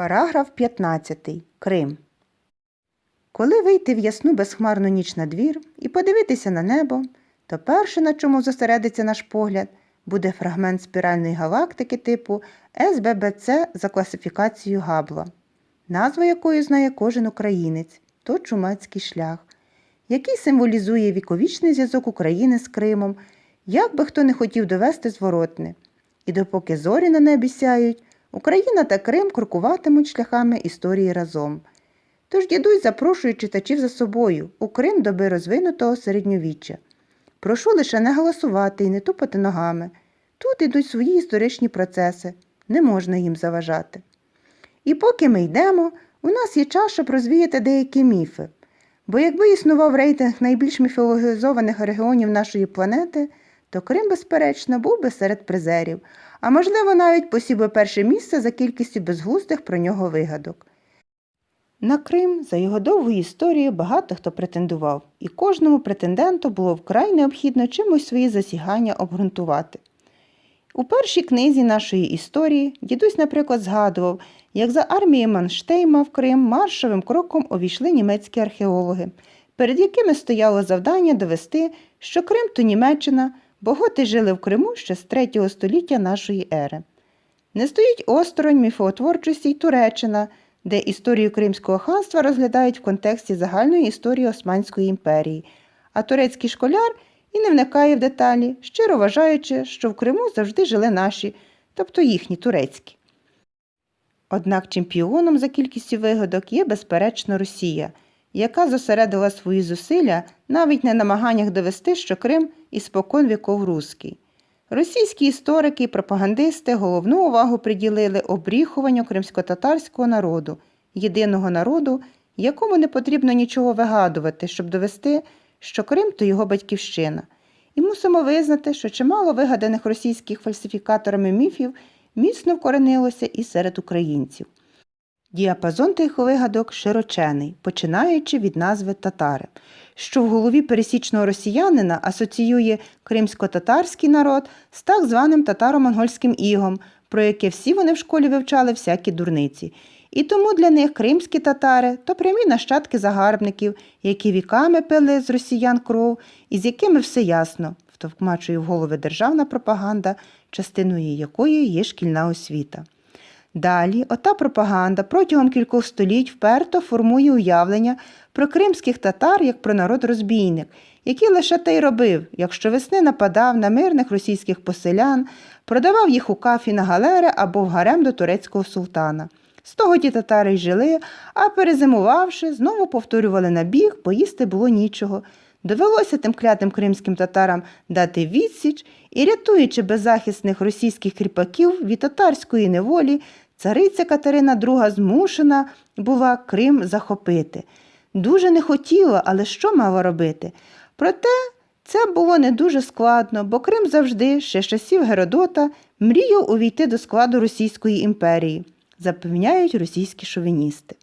Параграф 15. Крим. Коли вийти в ясну безхмарну ніч на двір і подивитися на небо, то перше, на чому зосередиться наш погляд, буде фрагмент спіральної галактики типу СББЦ за класифікацією Габла, назва якої знає кожен українець то чумацький шлях, який символізує віковічний зв'язок України з Кримом, як би хто не хотів довести зворотне. І допоки зорі на небі сяють, Україна та Крим крокуватимуть шляхами історії разом. Тож дідусь запрошує читачів за собою у Крим доби розвинутого середньовіччя. Прошу лише не голосувати і не тупати ногами. Тут ідуть свої історичні процеси, не можна їм заважати. І поки ми йдемо, у нас є час, щоб розвіяти деякі міфи. Бо якби існував рейтинг найбільш міфологізованих регіонів нашої планети, то Крим, безперечно, був би серед призерів, а можливо, навіть посів перше місце за кількістю безглуздих про нього вигадок. На Крим за його довгою історією багато хто претендував, і кожному претенденту було вкрай необхідно чимось свої засягання обґрунтувати. У першій книзі нашої історії дідусь, наприклад, згадував, як за армією Манштейма в Крим маршовим кроком увійшли німецькі археологи, перед якими стояло завдання довести, що Крим то Німеччина, бо готи жили в Криму ще з 3 століття нашої ери. Не стоїть осторонь міфоутворчості й Туреччина, де історію Кримського ханства розглядають в контексті загальної історії Османської імперії, а турецький школяр і не вникає в деталі, щиро вважаючи, що в Криму завжди жили наші, тобто їхні турецькі. Однак чемпіоном за кількістю вигадок є, безперечно, Росія, яка зосередила свої зусилля навіть на намаганнях довести, що Крим іспокон віков руський. Російські історики і пропагандисти головну увагу приділили обріхуванню кримсько-татарського народу, єдиного народу, якому не потрібно нічого вигадувати, щоб довести, що Крим то його батьківщина. І мусимо визнати, що чимало вигаданих російських фальсифікаторами міфів міцно вкоренилося і серед українців. Діапазон тих вигадок широчений, починаючи від назви татари, що в голові пересічного росіянина асоціює кримсько-татарський народ з так званим татаро-монгольським ігом, про яке всі вони в школі вивчали всякі дурниці. І тому для них кримські татари то прямі нащадки загарбників, які віками пили з росіян кров, і з якими все ясно, втовкмачує в голови державна пропаганда, частиною якої є шкільна освіта. Далі ота пропаганда протягом кількох століть вперто формує уявлення про кримських татар як про народ розбійник, який лише те й робив, якщо весни нападав на мирних російських поселян, продавав їх у кафі на галери або в гарем до турецького султана. З того ті татари й жили, а перезимувавши, знову повторювали набіг, бо їсти було нічого. Довелося тим клятим кримським татарам дати відсіч і, рятуючи беззахисних російських кріпаків від татарської неволі, цариця Катерина II змушена була Крим захопити. Дуже не хотіла, але що мала робити? Проте це було не дуже складно, бо Крим завжди, ще з часів Геродота, мріяв увійти до складу Російської імперії, запевняють російські шовіністи.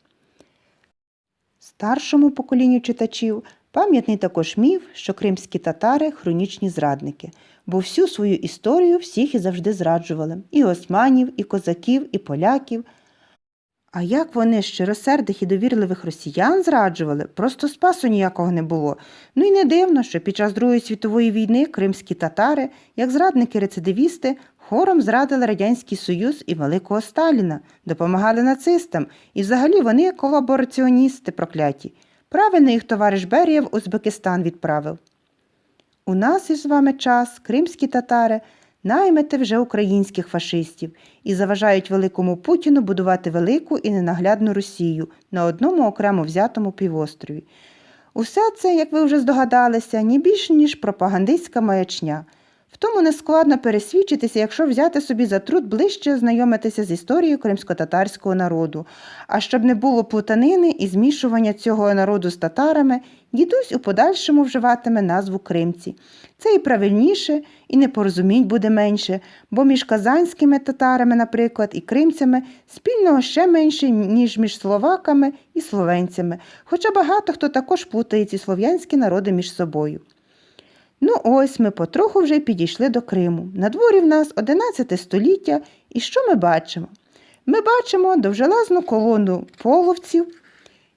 Старшому поколінню читачів пам'ятний також міф, що кримські татари хронічні зрадники, бо всю свою історію всіх і завжди зраджували і османів, і козаків, і поляків. А як вони щиросердих і довірливих росіян зраджували, просто спасу ніякого не було. Ну і не дивно, що під час Другої світової війни кримські татари, як зрадники-рецидивісти, хором зрадили Радянський Союз і Великого Сталіна, допомагали нацистам, і взагалі вони колабораціоністи прокляті. Правильно їх товариш Берія в Узбекистан відправив. У нас із вами час кримські татари наймете вже українських фашистів і заважають великому Путіну будувати велику і ненаглядну Росію на одному окремо взятому півострові. Усе це, як ви вже здогадалися, ні більше, ніж пропагандистська маячня. Тому не складно пересвідчитися, якщо взяти собі за труд ближче ознайомитися з історією кримсько-татарського народу. А щоб не було плутанини і змішування цього народу з татарами, дідусь у подальшому вживатиме назву кримці. Це і правильніше, і непорозумінь буде менше, бо між казанськими татарами, наприклад, і кримцями спільного ще менше, ніж між словаками і словенцями, хоча багато хто також плутає ці слов'янські народи між собою. Ну ось ми потроху вже підійшли до Криму. На дворі в нас 11 століття, і що ми бачимо? ми бачимо довжелезну колону половців,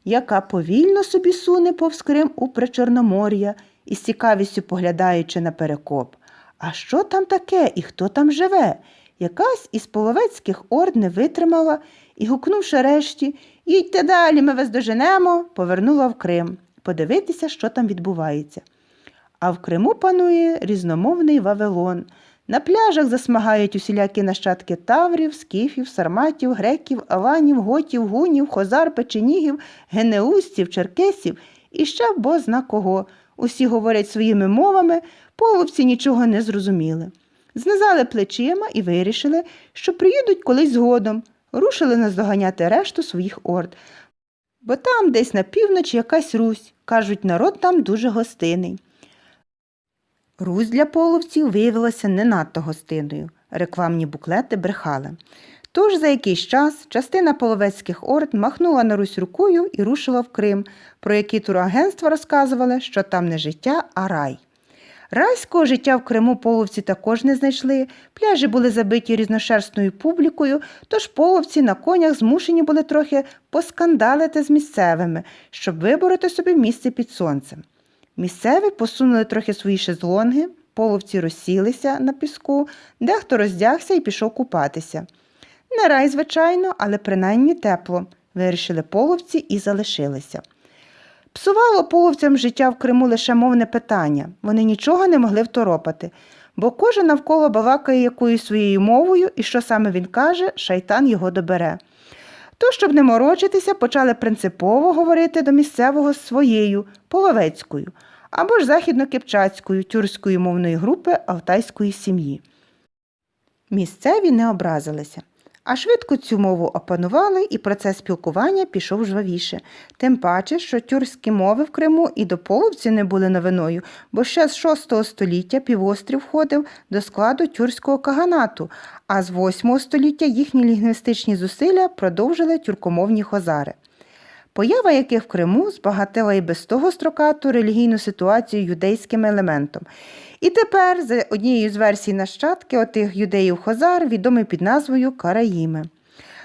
яка повільно собі суне повз Крим у Причорномор'я із цікавістю поглядаючи на перекоп. А що там таке і хто там живе? Якась із половецьких орд не витримала і, гукнувши решті, їдьте далі, ми вас доженемо, повернула в Крим подивитися, що там відбувається. А в Криму панує різномовний Вавилон. На пляжах засмагають усілякі нащадки таврів, скіфів, сарматів, греків, аванів, готів, гунів, хозар, печенігів, генеустів, черкесів і ще бозна кого. Усі говорять своїми мовами, половці нічого не зрозуміли. Знизали плечима і вирішили, що приїдуть колись згодом, рушили наздоганяти решту своїх орд. Бо там, десь на півночі, якась Русь. Кажуть, народ там дуже гостинний. Русь для половців виявилася не надто гостинною. Рекламні буклети брехали. Тож за якийсь час частина половецьких орд махнула на Русь рукою і рушила в Крим, про які турагентства розказували, що там не життя, а рай. Райського життя в Криму половці також не знайшли, пляжі були забиті різношерстною публікою, тож половці на конях змушені були трохи поскандалити з місцевими, щоб вибороти собі місце під сонцем. Місцеві посунули трохи свої шезлонги, половці розсілися на піску, дехто роздягся і пішов купатися. Не рай, звичайно, але принаймні тепло, вирішили половці і залишилися. Псувало половцям життя в Криму лише мовне питання. Вони нічого не могли второпати, бо кожен навколо балакає якоюсь своєю мовою, і що саме він каже, шайтан його добере. То, щоб не морочитися, почали принципово говорити до місцевого своєю, половецькою, або ж західно-кипчацькою, тюркської мовної групи алтайської сім'ї. Місцеві не образилися. А швидко цю мову опанували, і процес спілкування пішов жвавіше. Тим паче, що тюркські мови в Криму і до половці не були новиною, бо ще з VI століття півострів входив до складу тюркського каганату, а з VIII століття їхні лінгвістичні зусилля продовжили тюркомовні хозари. Поява яких в Криму збагатила і без того строкату релігійну ситуацію юдейським елементом. І тепер, за однією з версій нащадки отих юдеїв-хозар, відомий під назвою Караїми.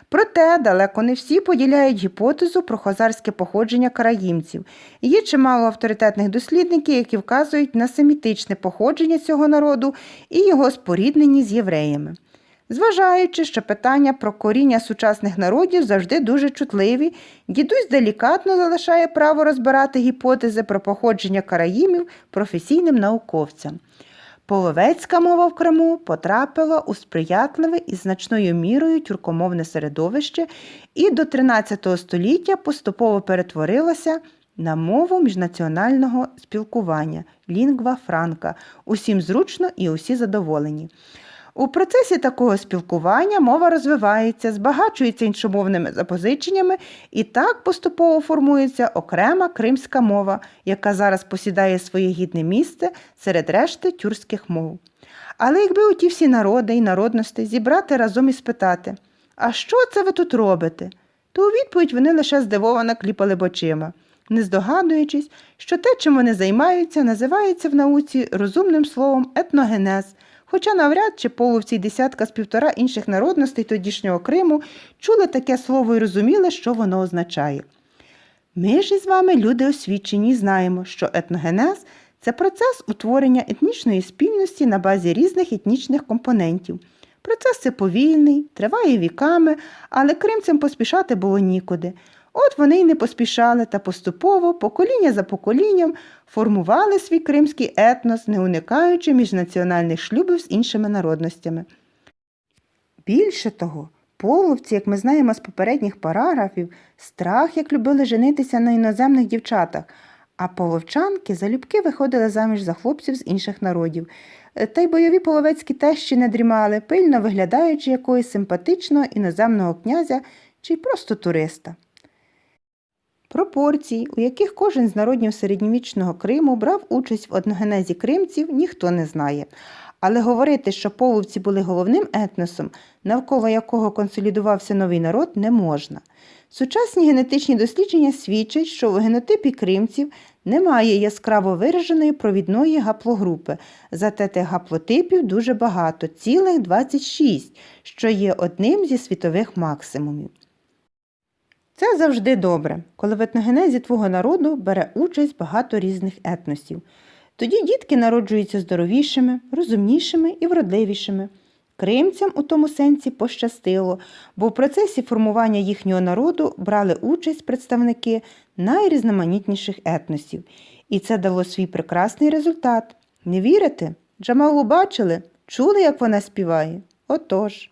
Проте далеко не всі поділяють гіпотезу про хозарське походження караїмців. Є чимало авторитетних дослідників, які вказують на семітичне походження цього народу і його споріднені з євреями. Зважаючи, що питання про коріння сучасних народів завжди дуже чутливі, дідусь делікатно залишає право розбирати гіпотези про походження караїмів професійним науковцям. Половецька мова в Криму потрапила у сприятливе і значною мірою тюркомовне середовище і до 13 століття поступово перетворилася на мову міжнаціонального спілкування лінгва франка. Усім зручно і усі задоволені. У процесі такого спілкування мова розвивається, збагачується іншомовними запозиченнями і так поступово формується окрема кримська мова, яка зараз посідає своє гідне місце серед решти тюркських мов. Але якби оті всі народи і народності зібрати разом і спитати, а що це ви тут робите? То у відповідь вони лише здивовано кліпали б очима, не здогадуючись, що те, чим вони займаються, називається в науці розумним словом етногенез – Хоча навряд чи половці десятка з півтора інших народностей тодішнього Криму чули таке слово і розуміли, що воно означає. Ми ж із вами, люди освічені, знаємо, що етногенез це процес утворення етнічної спільності на базі різних етнічних компонентів. Процес це повільний, триває віками, але кримцям поспішати було нікуди. От вони й не поспішали та поступово, покоління за поколінням, формували свій кримський етнос, не уникаючи міжнаціональних шлюбів з іншими народностями. Більше того, половці, як ми знаємо з попередніх параграфів, страх, як любили женитися на іноземних дівчатах, а половчанки залюбки виходили заміж за хлопців з інших народів. Та й бойові половецькі тещі не дрімали, пильно виглядаючи якогось симпатичного іноземного князя чи просто туриста. Пропорцій, у яких кожен з народів середньовічного Криму брав участь в одногенезі кримців, ніхто не знає. Але говорити, що половці були головним етносом, навколо якого консолідувався новий народ, не можна. Сучасні генетичні дослідження свідчать, що в генотипі кримців немає яскраво вираженої провідної гаплогрупи, зате тих гаплотипів дуже багато, цілих 26, що є одним зі світових максимумів. Це завжди добре, коли в етногенезі твого народу бере участь багато різних етносів. Тоді дітки народжуються здоровішими, розумнішими і вродливішими. Кримцям у тому сенсі пощастило, бо в процесі формування їхнього народу брали участь представники найрізноманітніших етносів. І це дало свій прекрасний результат. Не вірите? Джамалу бачили? Чули, як вона співає? Отож.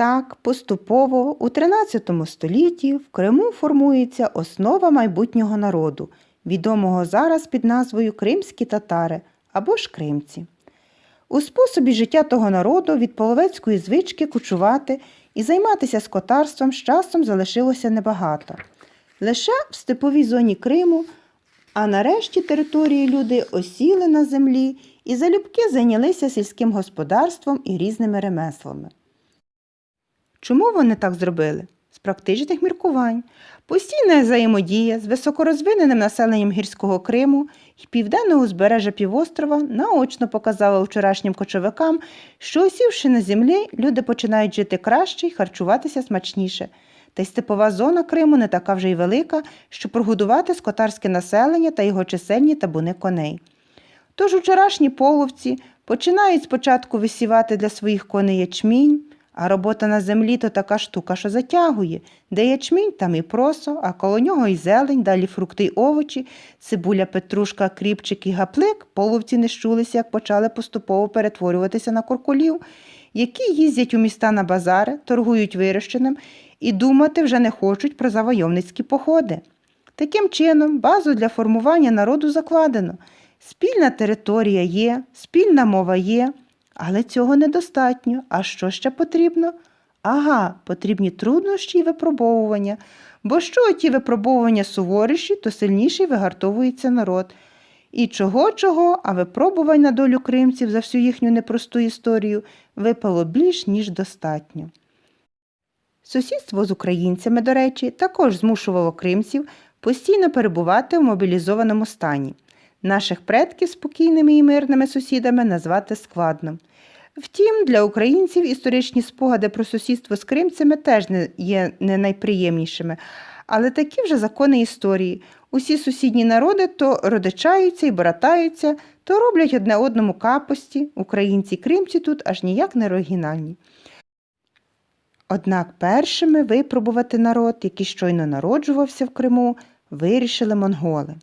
Так, поступово у XIII столітті в Криму формується основа майбутнього народу, відомого зараз під назвою Кримські татари або ж кримці. У способі життя того народу від половецької звички кучувати і займатися скотарством з часом залишилося небагато. Лише в степовій зоні Криму, а нарешті території люди осіли на землі і залюбки зайнялися сільським господарством і різними ремеслами. Чому вони так зробили? З практичних міркувань. Постійна взаємодія з високорозвиненим населенням гірського Криму і південного узбережжя півострова наочно показала вчорашнім кочовикам, що осівши на землі, люди починають жити краще й харчуватися смачніше. Та й степова зона Криму не така вже й велика, щоб прогодувати скотарське населення та його чисельні табуни коней. Тож вчорашні половці починають спочатку висівати для своїх коней ячмінь, а робота на землі то така штука, що затягує. Де ячмінь, там і просо, а коло нього і зелень, далі фрукти й овочі, цибуля, петрушка, кріпчик і гаплик. Половці не щулися, як почали поступово перетворюватися на куркулів, які їздять у міста на базари, торгують вирощеним і думати вже не хочуть про завойовницькі походи. Таким чином, базу для формування народу закладено. Спільна територія є, спільна мова є, але цього недостатньо. А що ще потрібно? Ага, потрібні труднощі і випробовування. Бо що ті випробовування суворіші, то сильніший вигартовується народ. І чого чого, а випробувань на долю кримців за всю їхню непросту історію випало більш, ніж достатньо. Сусідство з українцями, до речі, також змушувало кримців постійно перебувати в мобілізованому стані. Наших предків спокійними і мирними сусідами назвати складно. Втім, для українців історичні спогади про сусідство з кримцями теж не є не найприємнішими, але такі вже закони історії. Усі сусідні народи то родичаються і братаються, то роблять одне одному капості. Українці кримці тут аж ніяк не оригінальні. Однак першими випробувати народ, який щойно народжувався в Криму, вирішили монголи.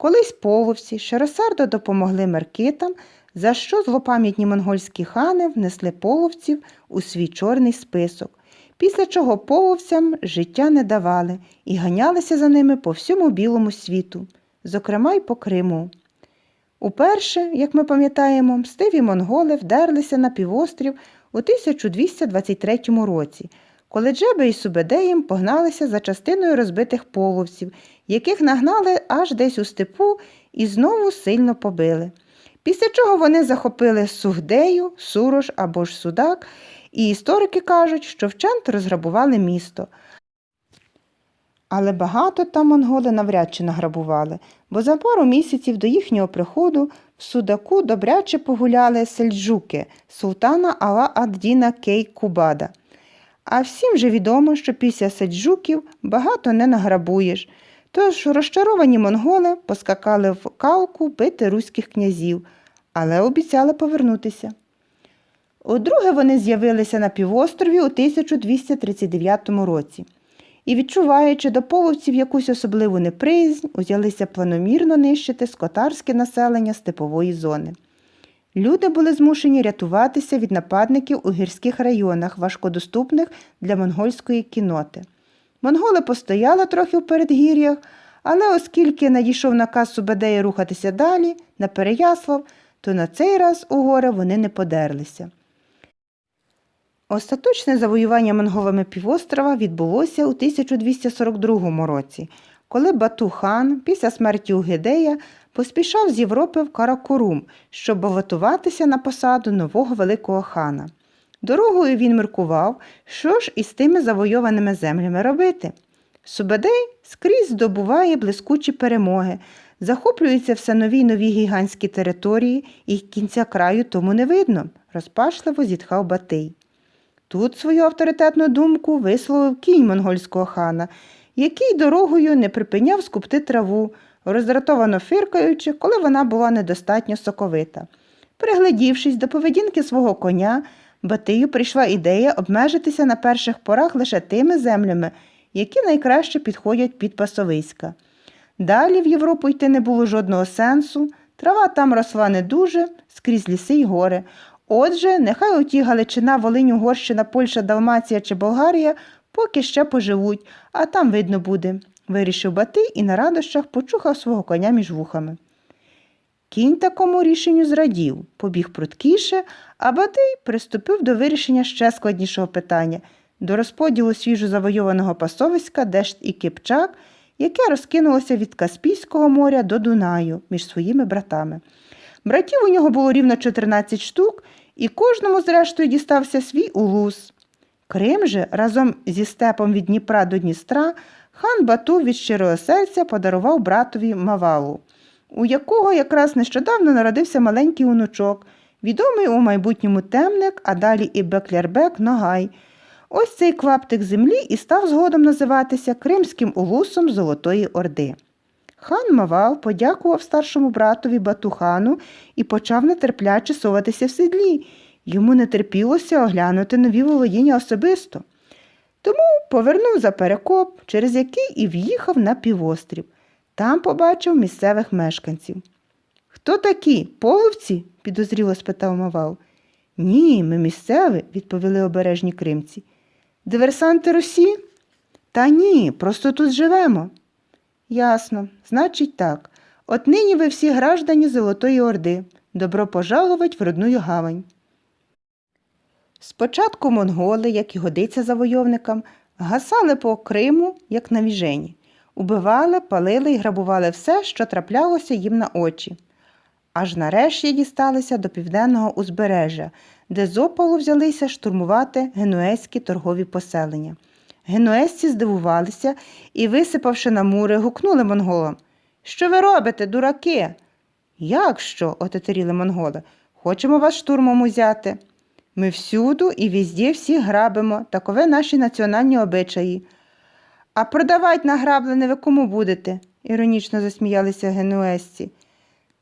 Колись половці шеросардо допомогли меркитам, за що злопам'ятні монгольські хани внесли половців у свій чорний список, після чого половцям життя не давали і ганялися за ними по всьому білому світу, зокрема й по Криму. Уперше, як ми пам'ятаємо, мстиві монголи вдерлися на півострів у 1223 році, коли Джеби і Субедеєм погналися за частиною розбитих половців, яких нагнали аж десь у степу і знову сильно побили. Після чого вони захопили Сугдею, Сурош або ж Судак, і історики кажуть, що вчент розграбували місто. Але багато там монголи навряд чи награбували, бо за пару місяців до їхнього приходу в Судаку добряче погуляли сельджуки султана Ала Аддіна Кей Кубада. А всім же відомо, що після сельджуків багато не награбуєш. Тож розчаровані монголи поскакали в калку бити руських князів, але обіцяли повернутися. Удруге вони з'явилися на півострові у 1239 році і, відчуваючи до половців якусь особливу неприязнь, узялися планомірно нищити скотарське населення степової зони. Люди були змушені рятуватися від нападників у гірських районах, важкодоступних для монгольської кіноти. Монголи постояли трохи в передгір'ях, але оскільки надійшов наказ Субедеї рухатися далі, на Переяслав, то на цей раз у гори вони не подерлися. Остаточне завоювання монголами півострова відбулося у 1242 році, коли Бату-хан після смерті Угидея поспішав з Європи в Каракорум, щоб балотуватися на посаду нового великого хана. Дорогою він міркував, що ж із тими завойованими землями робити. Субадей скрізь здобуває блискучі перемоги, захоплюється все нові й нові гігантські території, і кінця краю тому не видно, розпашливо зітхав Батий. Тут свою авторитетну думку висловив кінь монгольського хана, який дорогою не припиняв скупти траву, роздратовано фиркаючи, коли вона була недостатньо соковита. Приглядівшись до поведінки свого коня, Батию прийшла ідея обмежитися на перших порах лише тими землями, які найкраще підходять під пасовиська. Далі в Європу йти не було жодного сенсу, трава там росла не дуже, скрізь ліси й гори. Отже, нехай оті Галичина, Волинь, Угорщина, Польща, Далмація чи Болгарія поки ще поживуть, а там видно буде, вирішив Батий і на радощах почухав свого коня між вухами. Кінь такому рішенню зрадів, побіг пруткіше, а Батий приступив до вирішення ще складнішого питання до розподілу свіжо завойованого пасовиська Дешт і Кипчак, яке розкинулося від Каспійського моря до Дунаю між своїми братами. Братів у нього було рівно 14 штук, і кожному, зрештою, дістався свій улус. Крим же разом зі степом від Дніпра до Дністра хан Бату від щирого серця подарував братові Мавалу, у якого якраз нещодавно народився маленький онучок, відомий у майбутньому темник, а далі і Беклярбек Ногай. Ось цей клаптик землі і став згодом називатися Кримським улусом Золотої Орди. Хан Мавал подякував старшому братові Батухану і почав нетерпляче соватися в седлі. Йому не терпілося оглянути нові володіння особисто. Тому повернув за перекоп, через який і в'їхав на півострів. Там побачив місцевих мешканців. Хто такі? Половці? підозріло спитав Мавал. Ні, ми місцеві, відповіли обережні кримці. Диверсанти Русі? Та ні, просто тут живемо. Ясно, значить так. От нині ви всі граждані Золотої Орди. Добро пожаловать в родную гавань. Спочатку монголи, як і годиться завойовникам, гасали по Криму, як на віжені, убивали, палили і грабували все, що траплялося їм на очі. Аж нарешті дісталися до південного узбережжя, де з опалу взялися штурмувати генуезькі торгові поселення. Генуезці здивувалися і, висипавши на мури, гукнули монголам. Що ви робите, дураки? Як що? отетеріли монголи. Хочемо вас штурмом узяти. Ми всюду і візді всіх грабимо, такове наші національні обичаї. А продавать награблене ви кому будете? іронічно засміялися генуезці.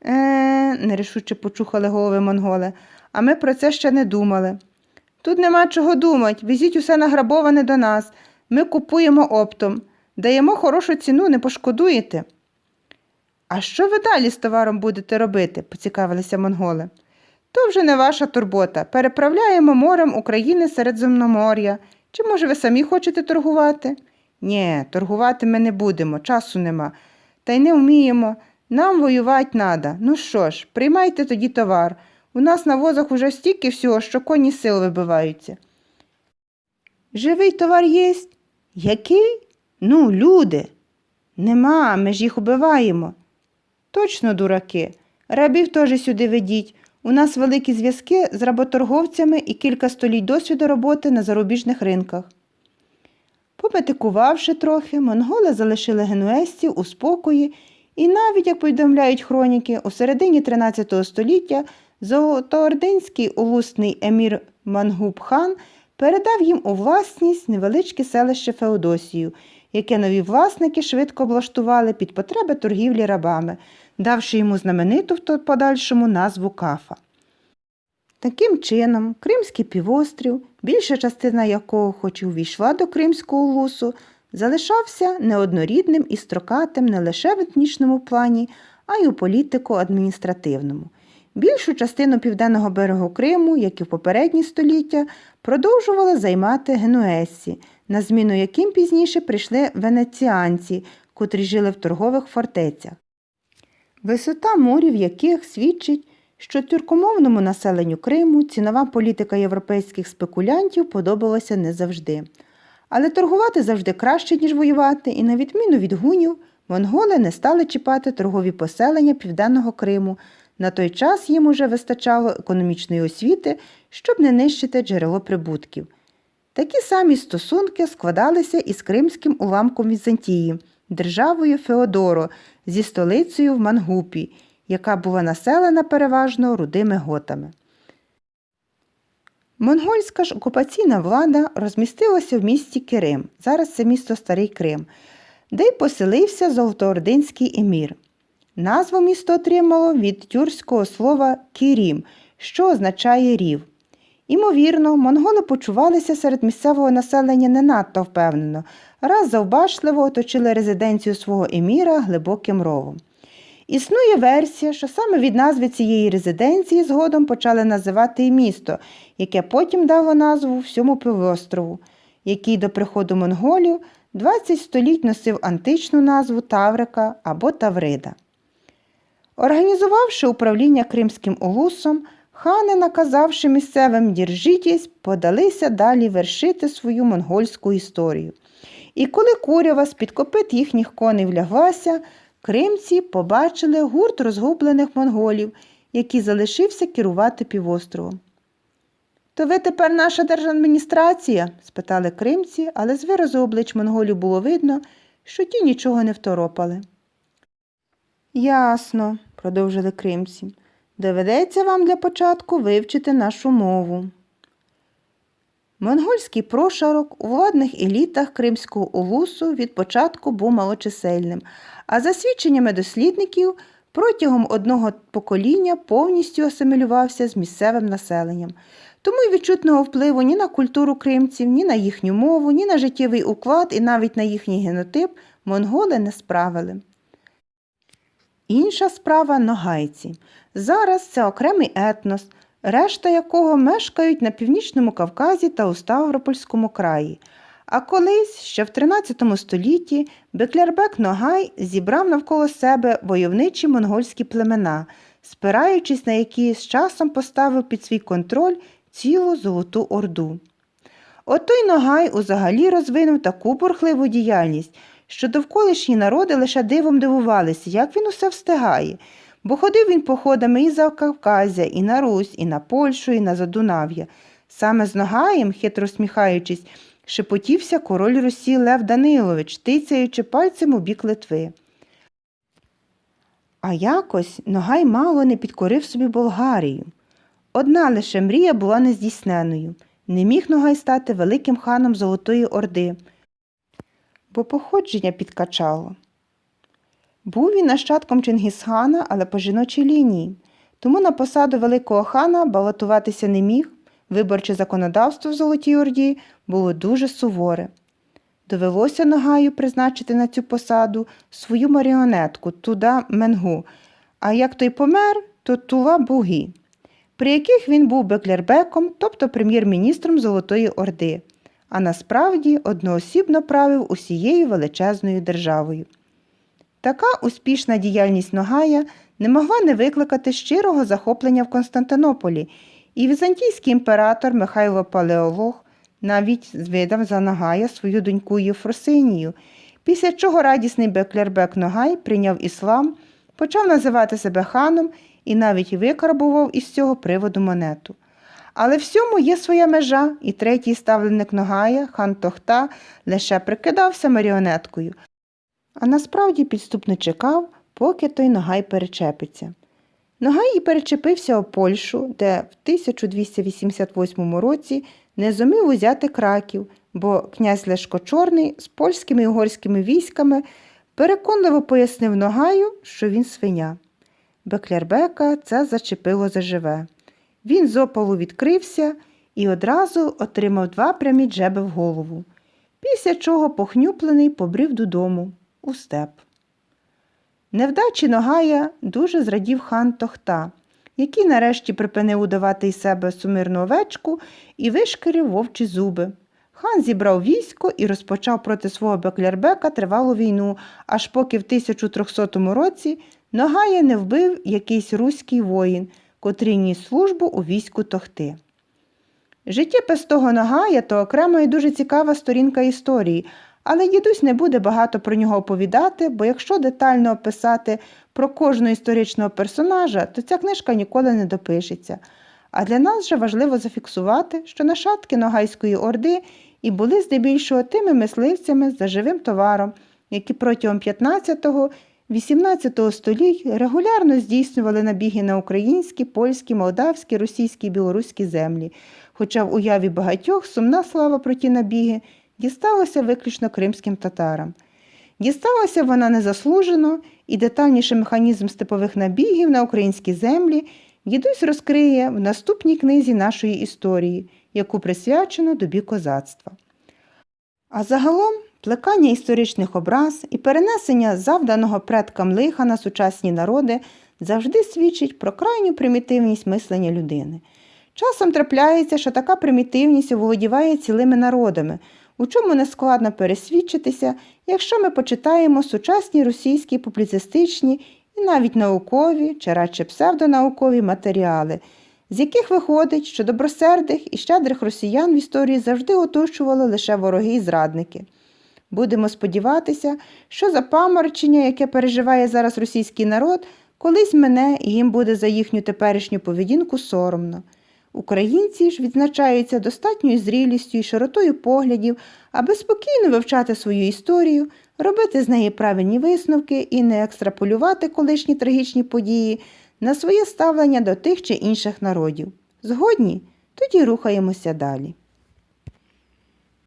Е, нерішуче почухали голови монголи, а ми про це ще не думали. Тут нема чого думати, візіть усе награбоване до нас. Ми купуємо оптом, даємо хорошу ціну, не пошкодуєте. А що ви далі з товаром будете робити? поцікавилися монголи. То вже не ваша турбота. Переправляємо морем України Середземномор'я. Чи, може, ви самі хочете торгувати? Ні, торгувати ми не будемо, часу нема. Та й не вміємо. Нам воювати надо. Ну що ж, приймайте тоді товар. У нас на возах уже стільки всього, що коні сил вибиваються. Живий товар єсть? Який? Ну, люди. Нема, ми ж їх убиваємо. Точно, дураки. Рабів теж сюди ведіть. У нас великі зв'язки з работорговцями і кілька століть досвіду роботи на зарубіжних ринках. Пометикувавши трохи, монголи залишили генуезців у спокої, і навіть, як повідомляють хроніки, у середині 13 століття золотоординський улусний емір Мангуб-хан передав їм у власність невеличке селище Феодосію, яке нові власники швидко облаштували під потреби торгівлі рабами, давши йому знамениту в подальшому назву Кафа. Таким чином, Кримський півострів, більша частина якого, хоч і увійшла до Кримського улусу, залишався неоднорідним і строкатим не лише в етнічному плані, а й у політико-адміністративному. Більшу частину південного берегу Криму, як і в попередні століття, продовжували займати генуезці, на зміну яким пізніше прийшли венеціанці, котрі жили в торгових фортецях. Висота морів яких свідчить, що тюркомовному населенню Криму цінова політика європейських спекулянтів подобалася не завжди. Але торгувати завжди краще, ніж воювати, і, на відміну від гунів, монголи не стали чіпати торгові поселення Південного Криму. На той час їм уже вистачало економічної освіти, щоб не нищити джерело прибутків. Такі самі стосунки складалися із кримським уламком Візантії, державою Феодоро зі столицею в Мангупі, яка була населена переважно рудими готами. Монгольська ж окупаційна влада розмістилася в місті Кирим, зараз це місто Старий Крим, де й поселився Золотоординський емір. Назву місто отримало від тюркського слова кірім, що означає рів. Імовірно, монголи почувалися серед місцевого населення не надто впевнено, раз завбачливо оточили резиденцію свого еміра глибоким ровом. Існує версія, що саме від назви цієї резиденції згодом почали називати і місто, яке потім дало назву всьому півострову, який до приходу монголів 20 століть носив античну назву Таврика або Таврида. Організувавши управління Кримським улусом, хани, наказавши місцевим діржитість, подалися далі вершити свою монгольську історію. І коли курява з-під копит їхніх коней вляглася, кримці побачили гурт розгублених монголів, який залишився керувати півостровом. То ви тепер наша держадміністрація? спитали кримці, але з виразу облич монголів було видно, що ті нічого не второпали. Ясно, продовжили кримці. Доведеться вам для початку вивчити нашу мову. Монгольський прошарок у владних елітах Кримського улусу від початку був малочисельним, а за свідченнями дослідників протягом одного покоління повністю асимілювався з місцевим населенням. Тому й відчутного впливу ні на культуру кримців, ні на їхню мову, ні на життєвий уклад і навіть на їхній генотип монголи не справили. Інша справа ногайці. Зараз це окремий етнос, решта якого мешкають на північному Кавказі та у Ставропольському краї. А колись, ще в 13 столітті, Беклярбек Ногай зібрав навколо себе войовничі монгольські племена, спираючись на які з часом поставив під свій контроль цілу Золоту Орду. От той Ногай узагалі розвинув таку бурхливу діяльність, що довколишні народи лише дивом дивувалися, як він усе встигає, бо ходив він походами і за Кавказя, і на Русь, і на Польщу, і на Задунав'я. Саме з Ногаєм, хитро сміхаючись, шепотівся король Русі Лев Данилович, тицяючи пальцем у бік Литви. А якось Ногай мало не підкорив собі Болгарію. Одна лише мрія була нездійсненою. Не міг Ногай стати великим ханом Золотої Орди, бо походження підкачало. Був він нащадком Чингісхана, але по жіночій лінії, тому на посаду великого хана балотуватися не міг, виборче законодавство в Золотій Орді було дуже суворе. Довелося Ногаю призначити на цю посаду свою маріонетку Туда Менгу, а як той помер, то Тула Бугі, при яких він був беклербеком, тобто прем'єр-міністром Золотої Орди, а насправді одноосібно правив усією величезною державою. Така успішна діяльність Ногая не могла не викликати щирого захоплення в Константинополі, і візантійський імператор Михайло Палеолог навіть видав за Ногая свою доньку Єфросинію, після чого радісний Беклербек Ногай прийняв іслам, почав називати себе ханом і навіть викарбував із цього приводу монету. Але всьому є своя межа, і третій ставленик Ногая, хан Тохта, лише прикидався маріонеткою, а насправді підступно чекав, поки той Ногай перечепиться. Ногай і перечепився у Польщу, де в 1288 році не зумів узяти краків, бо князь Лешко Чорний з польськими і угорськими військами переконливо пояснив Ногаю, що він свиня. Беклярбека це зачепило заживе. Він з опалу відкрився і одразу отримав два прямі джеби в голову, після чого похнюплений побрів додому у степ. Невдачі Ногая дуже зрадів хан Тохта, який нарешті припинив удавати із себе сумирну овечку і вишкірив вовчі зуби. Хан зібрав військо і розпочав проти свого Беклярбека тривалу війну, аж поки в 1300 році Ногая не вбив якийсь руський воїн, котрий ніс службу у війську Тохти. Життя пестого Ногая то окрема і дуже цікава сторінка історії, але дідусь не буде багато про нього оповідати, бо якщо детально описати про кожного історичного персонажа, то ця книжка ніколи не допишеться. А для нас же важливо зафіксувати, що нащадки Ногайської орди і були здебільшого тими мисливцями за живим товаром, які протягом 15-18 століть регулярно здійснювали набіги на українські, польські, молдавські, російські і білоруські землі, хоча в уяві багатьох сумна слава про ті набіги дісталася виключно кримським татарам. Дісталася вона незаслужено, і детальніший механізм степових набігів на українські землі дідусь розкриє в наступній книзі нашої історії, яку присвячено добі козацтва. А загалом плекання історичних образ і перенесення завданого предкам лиха на сучасні народи завжди свідчить про крайню примітивність мислення людини. Часом трапляється, що така примітивність оволодіває цілими народами, у чому не складно пересвідчитися, якщо ми почитаємо сучасні російські публіцистичні і навіть наукові чи радше псевдонаукові матеріали, з яких виходить, що добросердих і щедрих росіян в історії завжди оточували лише вороги і зрадники. Будемо сподіватися, що запаморочення, яке переживає зараз російський народ, колись мене і їм буде за їхню теперішню поведінку соромно. Українці ж відзначаються достатньою зрілістю і широтою поглядів, аби спокійно вивчати свою історію, робити з неї правильні висновки і не екстраполювати колишні трагічні події на своє ставлення до тих чи інших народів. Згодні? Тоді рухаємося далі.